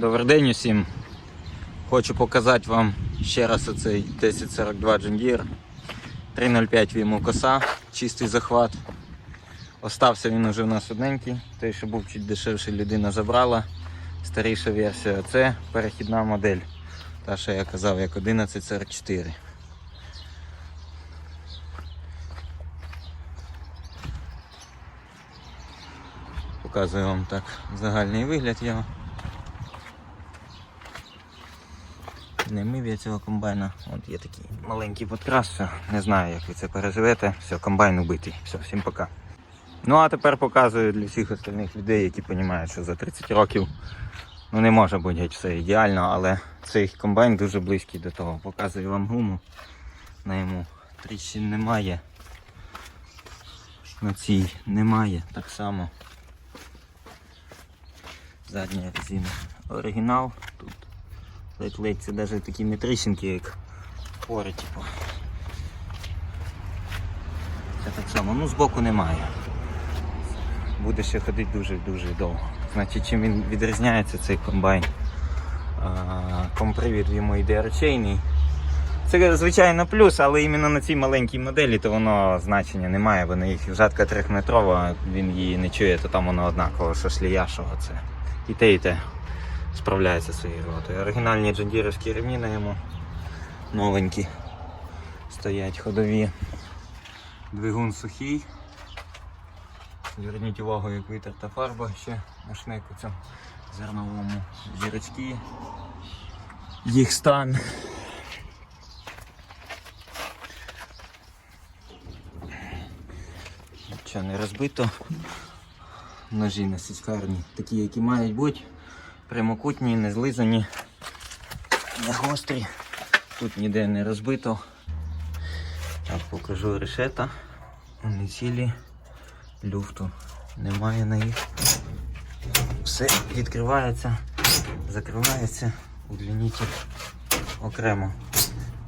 Добрий день усім. Хочу показати вам ще раз оцей 1042 John Deere. 305 йому коса, чистий захват. Остався він уже у нас одненький, той, що був чуть дешевший, людина забрала. Старіша версія це перехідна модель. Та, що я казав, як 1144. Показую вам так загальний вигляд його. Не я цього комбайна. От є такий маленький подкрас. Не знаю, як ви це переживете. Все, комбайн убитий. Все, всім пока. Ну а тепер показую для всіх остальних людей, які розуміють, що за 30 років ну не може бути все ідеально, але цей комбайн дуже близький до того. Показую вам гуму. На йому тріщин немає. На цій немає так само. Задня резина. Оригінал. Ледь-ледь це навіть такі не як пори, типу. Це так само, ну збоку немає. Буде ще ходити дуже-дуже довго. Значить, чим він відрізняється цей комбайн? Компривід йому йде речейний. Це звичайно плюс, але іменно на цій маленькій моделі то воно значення не має, бо на їх жатка трьохметрова, він її не чує, то там воно однаково, що шліяшого це. І те, і те справляється своєю роботою. Оригінальні джондірівські ремні на йому новенькі стоять ходові. Двигун сухий. Зверніть увагу, як витерта фарба ще на шнеку цьому зерновому зірочки. Їх стан. Нічого не розбито. Ножі на сіськарні, такі, які мають бути. Прямокутні, не злизані, не гострі. Тут ніде не розбито. Так, покажу решета. Вони цілі, люфту немає на їх. Все відкривається, закривається, удлінитель окремо.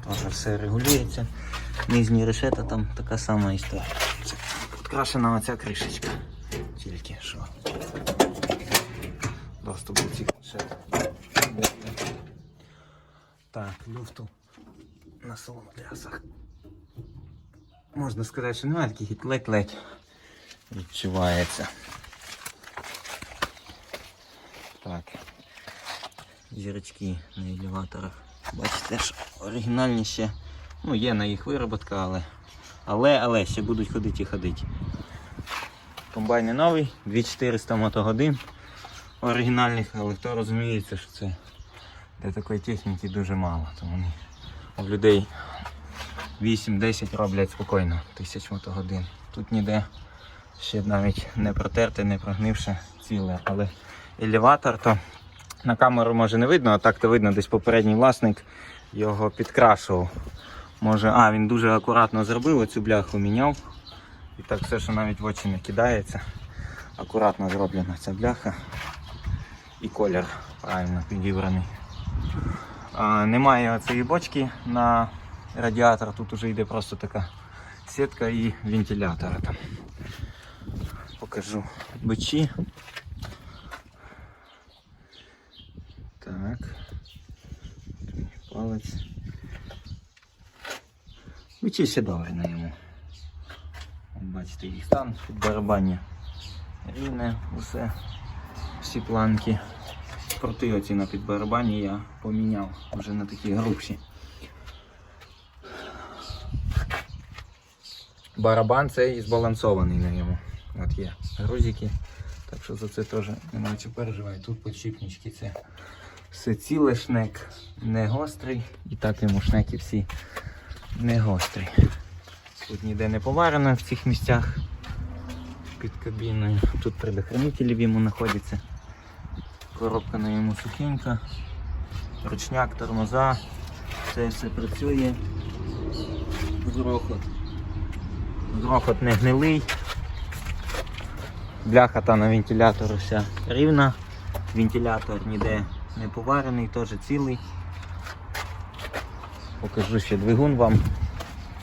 Тоже все регулюється. Нижні решета там така сама історія. Це підкрашена оця кришечка. Тільки що. Доступ решет. Так, люфту на соломотрясах. Можна сказати, що немає таких ледь-ледь відчувається. Так. Зірочки на елеваторах. Бачите, що оригінальні ще. Ну, є на їх вироботка, але. Але, але ще будуть ходити і ходити. Комбайн новий, 2400 мотогодин оригінальних, але хто розуміється, що це для такої техніки дуже мало. Тому ні. у людей 8-10 роблять спокійно, тисяч мотогодин. Тут ніде ще навіть не протерте, не прогнивше ціле, але елеватор то на камеру може не видно, а так то видно, десь попередній власник його підкрашував. Може, а, він дуже акуратно зробив, оцю бляху міняв. І так все, що навіть в очі не кидається. Акуратно зроблена ця бляха. І колір правильно підібраний. А, немає цієї бочки на радіатор, тут вже йде просто така сітка і вентилятора там. Покажу бичі. Так. Палець. Бичі добре на йому. Бачите, їх стан під барабання. Рівне, усе, всі планки. Порти оці на підбарабані я поміняв вже на такі грубші. Барабан цей збалансований на ньому. От є грузики. Так що за це теж немає чого переживати. Тут подшипнички це все ціле шнек, не гострий. І так йому шнеки всі не гострі. Тут ніде не поварено в цих місцях під кабіною. Тут предохранителі йому знаходяться. Коробка на йому сухенька, ручняк, тормоза, це все працює. Грохот. Грохот не гнилий. Бляха та на вентилятору вся рівна. Вентилятор ніде не поварений, теж цілий. Покажу ще двигун вам.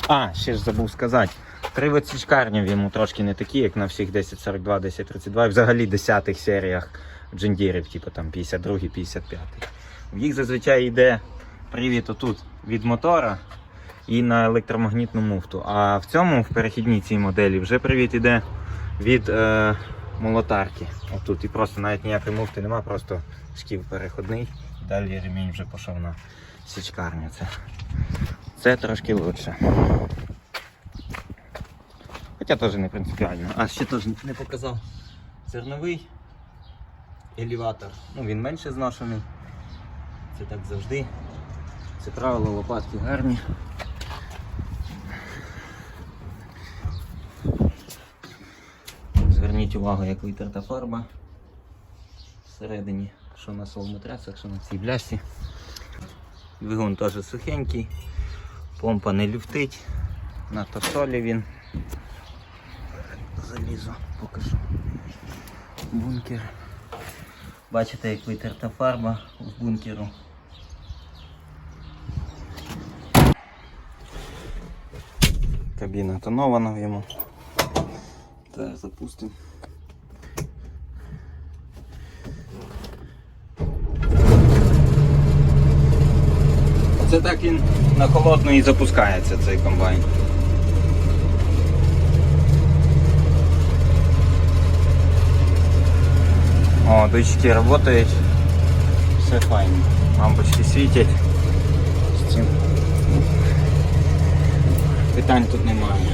А, ще ж забув сказати. Привод січкарні в йому трошки не такі, як на всіх 1042, 1032 і взагалі 10 серіях джендірів, типу там 52 55 В їх зазвичай йде привід отут від мотора і на електромагнітну муфту. А в цьому, в перехідній цій моделі, вже привід іде від е, молотарки. Отут і просто навіть ніякої муфти нема, просто шків переходний. Далі ремінь вже пішов на січкарню. Це, це трошки лучше. Хоча теж не принципіально. А ще теж не показав. Зерновий елеватор. Ну, він менше зношений. Це так завжди. Це правило лопатки гарні. Зверніть увагу, як витерта фарба всередині, що на соломотрясах, що на цій блясі. Двигун теж сухенький, помпа не люфтить, на тосолі він. Залізу, покажу. Бункер. Бачите, як витерта фарба в бункеру. Кабіна тонована в йому. Зараз запустимо. Це так він на холодну і запускається цей комбайн. О, дочки працюють. Все файно. Лампочки світять. З цим. Питань тут немає.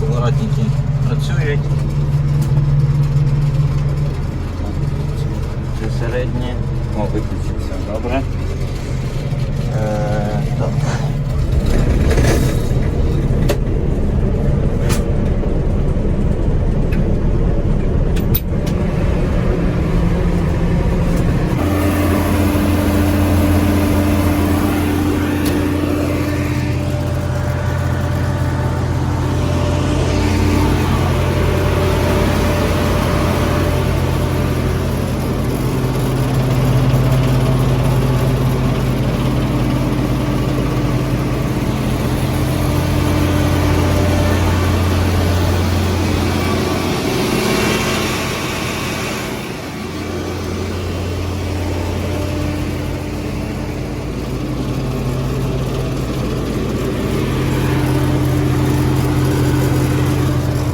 Поворотники працюють. Це середнє. О, виключився, добре. Е, так.